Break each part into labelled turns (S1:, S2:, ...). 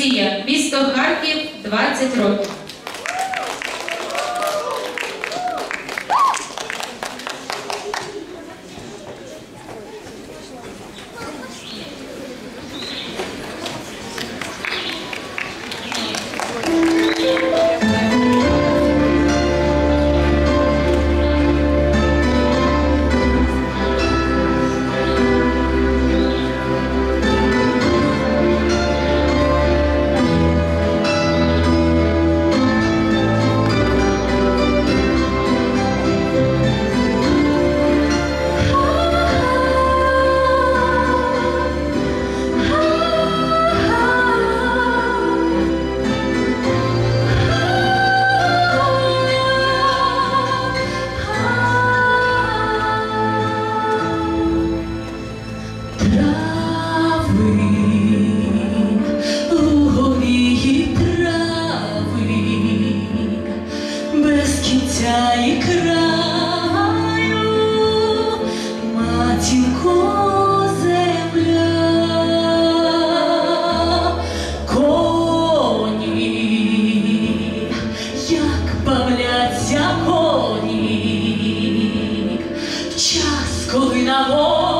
S1: Олексія, місто Харків 20 років.
S2: una voz. Oh,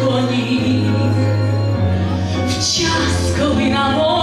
S2: коні в час, коли на волі